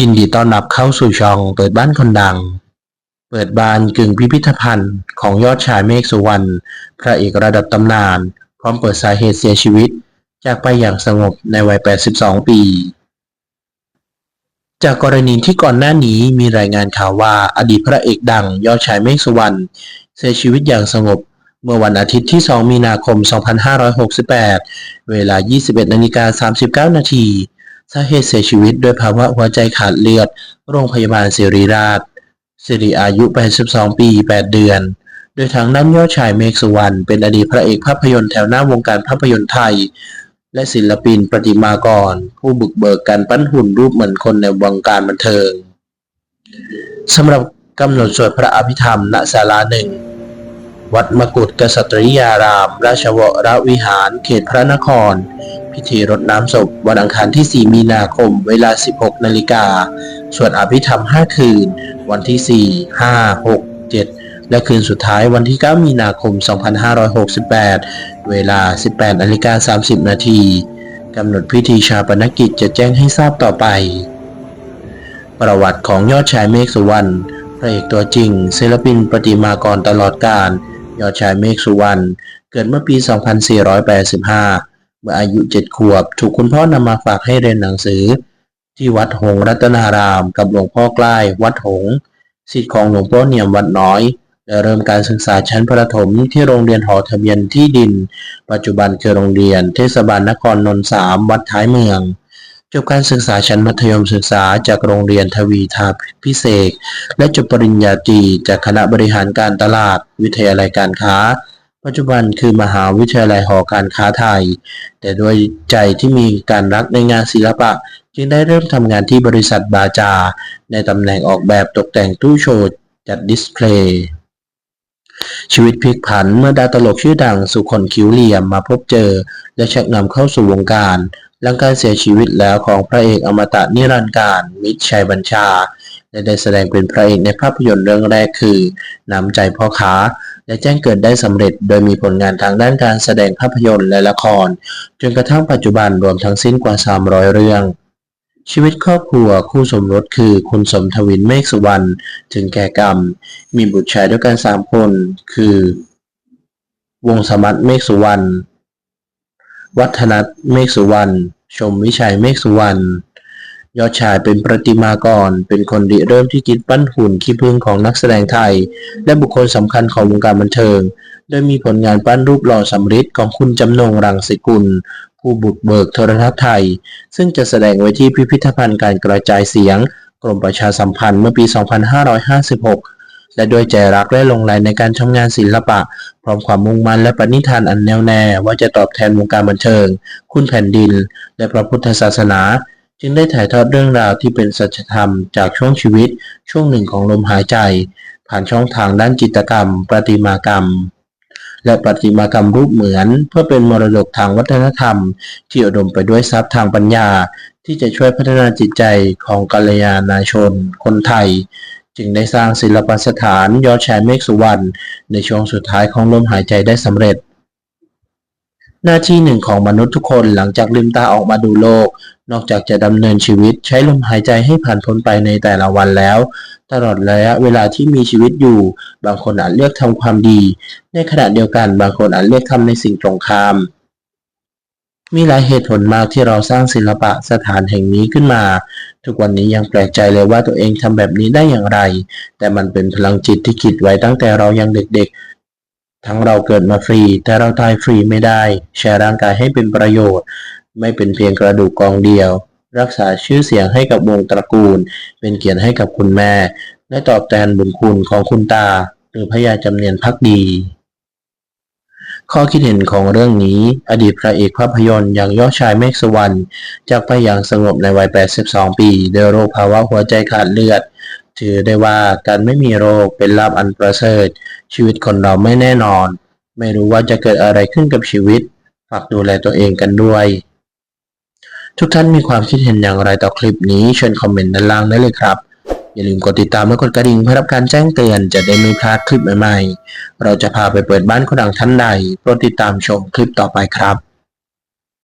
ยินดีต้อนรับเข้าสู่ช่องเปิดบ้านคนดัง เปิดบ้านกึ่งพิพิธภัณฑ์ของยอดชายเมฆสุวรรณ พระเอกระดับตำนาน พร้อมเปิดสาเหตุเสียชีวิต จากไปอย่างสงบในวัย 82 ปี จากกรณีที่ก่อนหน้านี้มีรายงานข่าวว่าอดีตพระเอกดังยอดชายเมฆสุวรรณเสียชีวิตอย่างสงบ เมื่อวันอาทิตย์ที่ 2 มีนาคม 2568 เวลา 21นาฬิกา39 นาที สาเหตุเสียชีวิตด้วยภาวะหัวใจขาดเลือด โรงพยาบาลศิริราช สิริอายุ 82 ปี 8 เดือน โดยทางด้านยอดชายเมฆสุวรรณ เป็นอดีตพระเอกภาพยนตร์แถวหน้าวงการภาพยนตร์ไทย และศิลปินประติมากร ผู้บุกเบิกการปั้นหุ่นรูปเหมือนคนในวงการบันเทิง สำหรับกำหนดสวดพระอภิธรรม ณ ศาลาหนึ่ง วัดมกุฏกษัตริยาราม ราชวรวิหาร เขตพระนคร พิธีรดน้ำศพวันอังคารที่ 4 มีนาคม เวลา 16 นาฬิกา สวดอภิธรรม 5 คืน วันที่ 4 5 6 7 และคืนสุดท้ายวันที่ 9 มีนาคม 2568 เวลา 18 นาฬิกา 30 นาทีกำหนดพิธีชาปนกิจจะแจ้งให้ทราบต่อไป ประวัติของยอดชายเมฆสุวรรณพระเอกตัวจริง ศิลปินประติมากรตลอดกาลยอดชายเมฆสุวรรณเกิดเมื่อปี 2485 เมื่ออายุ7ขวบ ถูกคุณพ่อนำมาฝากให้เรียนหนังสือ ที่วัดหงรัตนาราม กับหลวงพ่อกล้ายวัดหงส์ศิษย์ของหลวงพ่อเนียมวัดน้อยและเริ่มการศึกษาชั้นประถมที่โรงเรียนหอทะเบียนที่ดิน ปัจจุบันคือโรงเรียน เทศบาลนครนนท์สามวัดท้ายเมืองจบการศึกษาชั้นมัธยมศึกษาจากโรงเรียนทวีทาพิเศษ และจบปริญญาตรีจากคณะบริหารการตลาด วิทยาลัยการค้า ปัจจุบันคือมหาวิทยาลัยหอการค้าไทย แต่ด้วยใจที่มีการรักในงานศิลปะ จึงได้เริ่มทำงานที่บริษัทบาจา ในตำแหน่งออกแบบตกแต่งตู้โชว์จัดดิสเพลย์ ชีวิตพลิกผันเมื่อดาวตลกชื่อดังสุคนคิ้วเหลี่ยมมาพบเจอ และชักนำเข้าสู่วงการ หลังการเสียชีวิตแล้วของพระเอกอมตะนิรันดร์การ มิตรชัยบัญชา และได้แสดงเป็นพระเอกในภาพยนตร์เรื่องแรกคือ น้ำใจพ่อค้า และแจ้งเกิดได้สำเร็จโดยมีผลงานทางด้านการแสดงภาพยนตร์และละคร จนกระทั่งปัจจุบันรวมทั้งสิ้นกว่า 300 เรื่องชีวิตครอบครัวคู่สมรสคือคุณสมทวินเมฆสุวรรณถึงแก่กรรม มีบุตรชายด้วยกันสามคน คือ วงสมัตเมฆสุวรรณวัฒนัทเมฆสุวรรณชมวิชัยเมฆสุวรรณ ยอดชายเป็นประติมากร เป็นคนริเริ่มที่คิดปั้นหุ่นขี้ผึ้งของนักแสดงไทย และบุคคลสำคัญของวงการบันเทิง โดยมีผลงานปั้นรูปหล่อสำริดของคุณจำนงรังสิกุล ผู้บุกเบิกโทรทัศน์ไทย ซึ่งจะแสดงไว้ที่พิพิธภัณฑ์การกระจายเสียง กรมประชาสัมพันธ์เมื่อปี 2556 และด้วยใจรักและลงไหลในการทำงานศิลปะ พร้อมความมุ่งมั่นและปณิธานอันแน่วแน่ว่าจะตอบแทนวงการบันเทิง คุณแผ่นดิน และพระพุทธศาสนา จึงได้ถ่ายทอดเรื่องราวที่เป็นสัจธรรมจากช่วงชีวิตช่วงหนึ่งของลมหายใจ ผ่านช่องทางด้านจิตกรรม ประติมากรรม และประติมากรรมรูปเหมือน เพื่อเป็นมรดกทางวัฒนธรรม ที่อุดมไปด้วยทรัพย์ทางปัญญา ที่จะช่วยพัฒนาจิตใจของกัลยาณชน คนไทย จึงได้สร้างศิลปสถานยอดชายเมฆสุวรรณในช่วงสุดท้ายของลมหายใจได้สำเร็จ หน้าที่หนึ่งของมนุษย์ทุกคนหลังจากลืมตาออกมาดูโลก นอกจากจะดำเนินชีวิตใช้ลมหายใจให้ผ่านพ้นไปในแต่ละวันแล้ว ตลอดระยะเวลาที่มีชีวิตอยู่ บางคนอาจเลือกทำความดี ในขณะเดียวกันบางคนอาจเลือกทำในสิ่งตรงข้าม มีหลายเหตุผลมากที่เราสร้างศิลปะสถานแห่งนี้ขึ้นมา ทุกวันนี้ยังแปลกใจเลยว่าตัวเองทำแบบนี้ได้อย่างไร แต่มันเป็นพลังจิตที่คิดไว้ตั้งแต่เรายังเด็กๆ ทั้งเราเกิดมาฟรี แต่เราตายฟรีไม่ได้ แชร์ร่างกายให้เป็นประโยชน์ ไม่เป็นเพียงกระดูกกองเดียว รักษาชื่อเสียงให้กับวงตระกูล เป็นเกียรติให้กับคุณแม่ และตอบแทนบุญคุณของคุณตา หรือพระยาจำเนียนพักดี ข้อคิดเห็นของเรื่องนี้ อดีตพระเอกภาพยนตร์อย่างยอดชายเมฆสวรรณจากไปอย่างสงบในวัย 82 ปีด้วยโรคภาวะหัวใจขาดเลือด ถือได้ว่าการไม่มีโรคเป็นลาภอันประเสริฐ ชีวิตคนเราไม่แน่นอน ไม่รู้ว่าจะเกิดอะไรขึ้นกับชีวิต ฝากดูแลตัวเองกันด้วย ทุกท่านมีความคิดเห็นอย่างไรต่อคลิปนี้เชิญคอมเมนต์ด้านล่างได้เลยครับ อย่าลืมกดติดตามและกดกระดิ่งเพื่อรับการแจ้งเตือนจะได้ไม่พลาดคลิปใหม่ๆ เราจะพาไปเปิดบ้านคนดังท่านใดโปรดติดตามชมคลิปต่อไปครับ